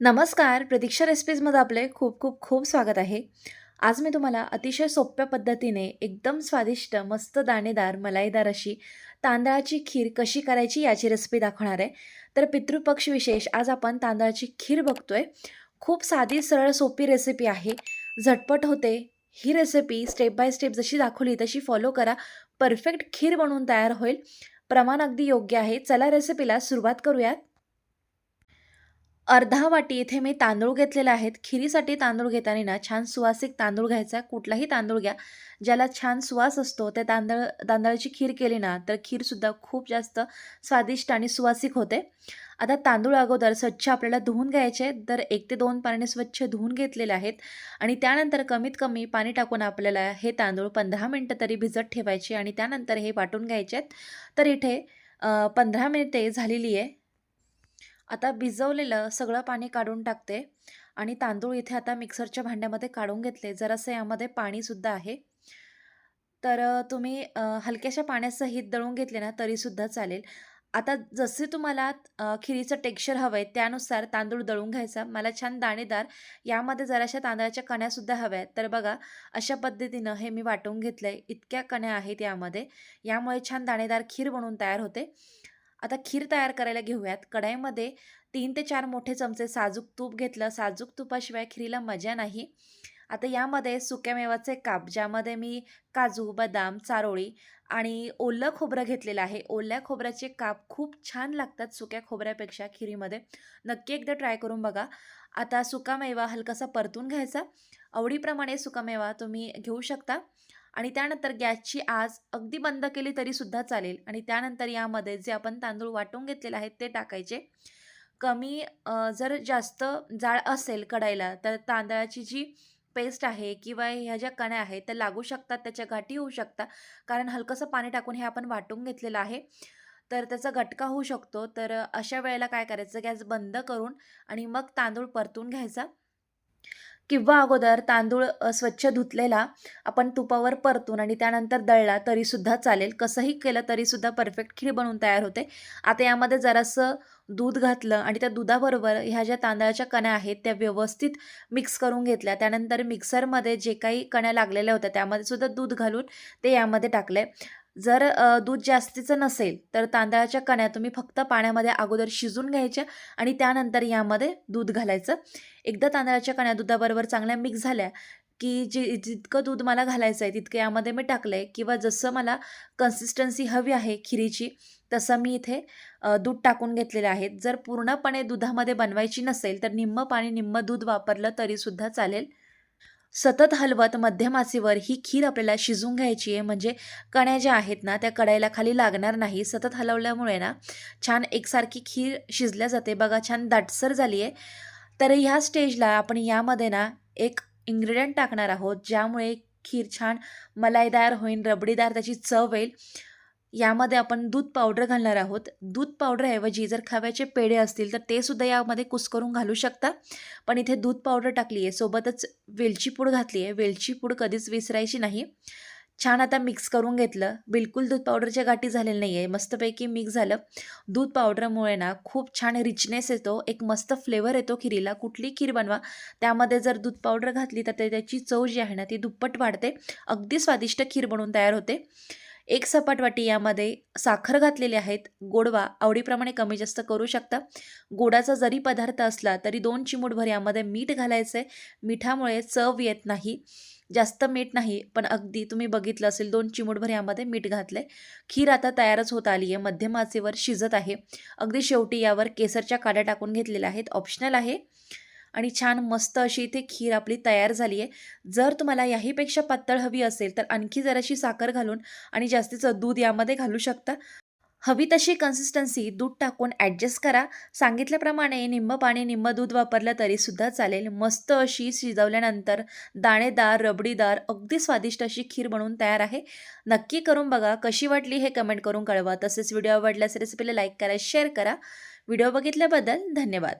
नमस्कार प्रतीक्षा रेसिपीजमध्ये आपले खूप खूप खूप स्वागत आहे. आज मी तुम्हाला अतिशय सोप्या पद्धतीने एकदम स्वादिष्ट मस्त दाणेदार मलाईदार अशी तांदळाची खीर कशी करायची याची रेसिपी दाखवणार आहे. तर पितृपक्ष विशेष आज आपण तांदळाची खीर बघतोय. खूप साधी सरळ सोपी रेसिपी आहे. झटपट होते. ही रेसिपी स्टेप बाय स्टेप जशी दाखवली तशी फॉलो करा. परफेक्ट खीर बनवून तयार होईल. प्रमाण अगदी योग्य आहे. चला रेसिपीला सुरुवात करूयात. अर्धा वाटी इथे मी तांदूळ घेतलेले आहेत. खिरीसाठी तांदूळ घेताना ना छान सुवासिक तांदूळ घ्यायचा. कुठलाही तांदूळ घ्या. ज्याला छान सुवास असतो त्या तांदळ तांदळाची खीर केली ना तर खीरसुद्धा खूप जास्त स्वादिष्ट आणि सुवासिक होते. आता तांदूळ अगोदर स्वच्छ आपल्याला धुवून घ्यायचे. तर एक ते दोन पाण्याने स्वच्छ धुवून घेतलेले आहेत. आणि त्यानंतर कमीत कमी पाणी टाकून आपल्याला हे तांदूळ पंधरा मिनटं तरी भिजत ठेवायचे आणि त्यानंतर हे वाटून घ्यायचे. आहेत तर इथे पंधरा मिनिटे झालेली आहे. आता भिजवलेलं सगळं पाणी काढून टाकते आणि तांदूळ इथे आता मिक्सरच्या भांड्यामध्ये काढून घेतले. जरासं यामध्ये पाणीसुद्धा आहे. तर तुम्ही हलक्याशा पाण्यासहित दळून घेतले ना तरीसुद्धा चालेल. आता जसे तुम्हाला खिरीचं टेक्स्चर हवं आहे त्यानुसार तांदूळ दळून घ्यायचा. मला छान दाणेदार यामध्ये जराशा तांदळाच्या कण्यासुद्धा हव्या आहेत तर बघा अशा पद्धतीनं हे मी वाटून घेतलं आहे इतक्या कण्या आहेत यामध्ये. यामुळे छान दाणेदार खीर बनवून तयार होते. आता खीर तयार करायला घेऊयात. कढाईमध्ये तीन ते चार मोठे चमचे साजूक तूप घेतलं. साजूक तुपाशिवाय खिरीला मजा नाही. आता यामध्ये सुक्या मेवाचे काप ज्यामध्ये मी काजू बदाम चारोळी आणि ओलं खोबरं घेतलेलं आहे. ओल्या खोबऱ्याचे काप खूप छान लागतात सुक्या खोबऱ्यापेक्षा खिरीमध्ये. नक्की एकदा ट्राय करून बघा. आता सुका मेवा हलकासा परतून घ्यायचा. आवडीप्रमाणे सुका मेवा तुम्ही घेऊ शकता. आणि त्यानंतर गॅसची आज अगदी बंद केली तरीसुद्धा चालेल. आणि त्यानंतर यामध्ये जे आपण तांदूळ वाटून घेतलेले आहेत ते टाकायचे. कमी जर जास्त जाळ असेल कढाईला तर तांदळाची जी पेस्ट आहे किंवा ह्या ज्या कण्या आहेत त्या लागू शकतात त्याच्या गाठी होऊ शकतात. कारण हलकंसं पाणी टाकून हे आपण वाटून घेतलेलं आहे. तर त्याचा घटका होऊ शकतो. तर अशा वेळेला काय करायचं? गॅस बंद करून आणि मग तांदूळ परतून घ्यायचा. किंवा अगोदर तांदूळ स्वच्छ धुतलेला आपण तुपावर परतून आणि त्यानंतर दळला तरीसुद्धा चालेल. कसंही केलं तरीसुद्धा परफेक्ट खीर बनवून तयार होते. आता यामध्ये जरासं दूध घातलं आणि त्या दुधाबरोबर ह्या ज्या तांदळाच्या कण्या आहेत त्या व्यवस्थित मिक्स करून घेतल्या. त्यानंतर मिक्सरमध्ये जे काही कण्या लागलेल्या होत्या त्यामध्ये सुद्धा दूध घालून ते यामध्ये टाकले. जर दूध जास्तीचं नसेल तर तांदळाच्या कण्या तुम्ही फक्त पाण्यामध्ये अगोदर शिजून घ्यायच्या आणि त्यानंतर यामध्ये दूध घालायचं. एकदा तांदळाच्या कण्या दुधाबरोबर चांगल्या मिक्स झाल्या की जे जितकं दूध मला घालायचं आहे तितकं यामध्ये मी टाकलं आहे किंवा जसं मला कन्सिस्टन्सी हवी आहे खिरीची तसं मी इथे दूध टाकून घेतलेले आहेत जर पूर्णपणे दुधामध्ये बनवायची नसेल तर निम्म पाणी निम्म दूध वापरलं तरीसुद्धा चालेल. सतत हलवत मध्यम आचेवर ही खीर आपल्याला शिजून घ्यायची आहे. म्हणजे कण्या ज्या आहेत ना त्या कढाईला खाली लागणार नाही. सतत हलवल्यामुळे ना छान एकसारखी खीर शिजल्या जाते. बघा छान दाटसर झाली आहे. तर ह्या स्टेजला आपण यामध्ये ना एक इन्ग्रेडियंट टाकणार आहोत ज्यामुळे खीर छान मलाईदार होईल रबडीदार त्याची चव येईल. यामध्ये आपण दूध पावडर घालणार आहोत. दूध पावडरऐवजी जर खव्याचे पेढे असतील तर ते सुद्धा यामध्ये कुस्करून घालू शकता. पण इथे दूध पावडर टाकली आहे सोबतच वेलची पूड घातली आहे वेलची पूड कधीच विसरायची नाही. छान आता मिक्स करून घेतलं. बिलकुल दूध पावडरच्या गाठी झालेलं नाही आहे मस्तपैकी मिक्स झालं. दूध पावडरमुळे ना खूप छान रिचनेस येतो. एक मस्त फ्लेवर येतो खिरीला. कुठली खीर बनवा त्यामध्ये जर दूध पावडर घातली तर ते- त्याची चव जी आहे ना ती दुप्पट वाढते. अगदी स्वादिष्ट खीर बनवून तयार होते. एक सपाट वाटी यामध्ये साखर घातलेली आहेत. गोडवा आवडीप्रमाणे कमी जास्त करू शकता. गोडाचा जरी पदार्थ असला तरी दोन चिमूटभर यामध्ये मीठ घालायचं आहे मिठामुळे चव येत नाही. जास्त मीठ नाही पण अगदी तुम्ही बघितलं असेल दोन चिमूटभर यामध्ये मीठ घातलं आहे खीर आता तयारच होत आली आहे. मध्यम आचेवर शिजत आहे. अगदी शेवटी यावर केसरच्या काड्या टाकून घेतलेल्या आहेत. ऑप्शनल आहे आणि छान मस्त अशी इथे खीर आपली तयार झाली आहे. जर तुम्हाला याहीपेक्षा पातळ हवी असेल तर आणखी जराशी साखर घालून आणि जास्तीचं दूध यामध्ये घालू शकता. हवी तशी कन्सिस्टन्सी दूध टाकून ॲडजस्ट करा. सांगितल्याप्रमाणे निम्म पाणी निम्म दूध वापरलं तरीसुद्धा चालेल. मस्त अशी शिजवल्यानंतर दाणेदार रबडीदार अगदी स्वादिष्ट अशी खीर बनवून तयार आहे. नक्की करून बघा. कशी वाटली हे कमेंट करून कळवा. तसेच व्हिडिओ आवडल्यास रेसिपीला लाईक करा शेअर करा. व्हिडिओ बघितल्याबद्दल धन्यवाद.